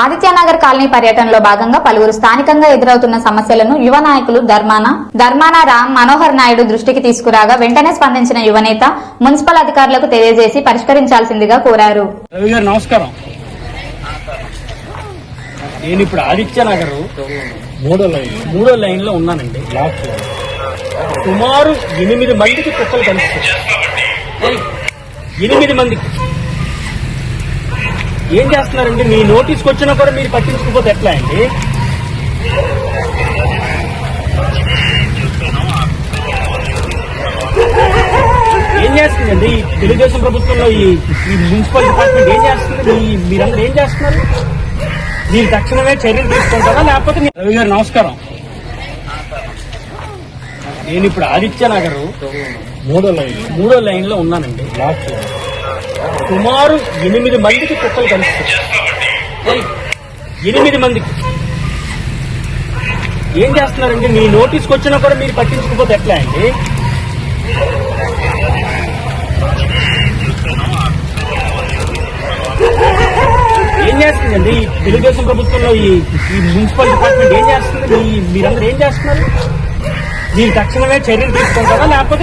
Adityanagar colony పర్యటనలో భాగంగా పలువురు స్థానికంగా ఎదురవుతున్న సమస్యలను యువ నాయకులు ధర్మాన ధర్మాన రామ్ మనోహర్ నాయుడు దృష్టికి తీసుకురాగా వెంటనే స్పందించిన యువనేత మున్సిపల్ అధికారులకు తెలియజేసి పరిష్కరించాల్సిందిగా కోరారు. రవి గారు నమస్కారం. నేను ఇప్పుడు ఆదిత్య నగర్ మూడో లైన్. మూడో లైన్లో ఉన్నానండి. Last line. సుమారు ఎనిమిది మందికి కుక్కలు కలుస్తాయి ఎనిమిది మందికి. ఏం చేస్తున్నారండి? మీ నోటీస్కి వచ్చినా కూడా మీరు పట్టించుకోకపోతే ఎట్లా అండి? ఏం చేస్తుందండి ఈ తెలుగుదేశం ప్రభుత్వంలో ఈ ఈ మున్సిపల్ డిపార్ట్మెంట్ ఏం చేస్తుంది మీరందరూ ఏం చేస్తున్నారు? మీరు తక్షణమే చర్యలు తీసుకుంటారా? లేకపోతే రవి గారు నమస్కారం. నేను ఇప్పుడు ఆదిత్య నగర్ మూడో లైన్. మూడో లైన్లో ఉన్నానండి లాస్ట్ సుమారు ఎనిమిది మందికి కుక్కలు కనిపిస్తాయి. ఎనిమిది మందికి. ఏం చేస్తున్నారండి? మీ నోటీస్కి వచ్చినా కూడా మీరు పట్టించుకోకపోతే ఎట్లా అండి? ఏం చేస్తుందండి ఈ తెలుగుదేశం ప్రభుత్వంలో ఈ ఈ మున్సిపల్ డిపార్ట్మెంట్ ఏం చేస్తుంది? మీరందరూ ఏం చేస్తున్నారు? మీరు తక్షణమే చర్యలు తీసుకుంటారా లేకపోతే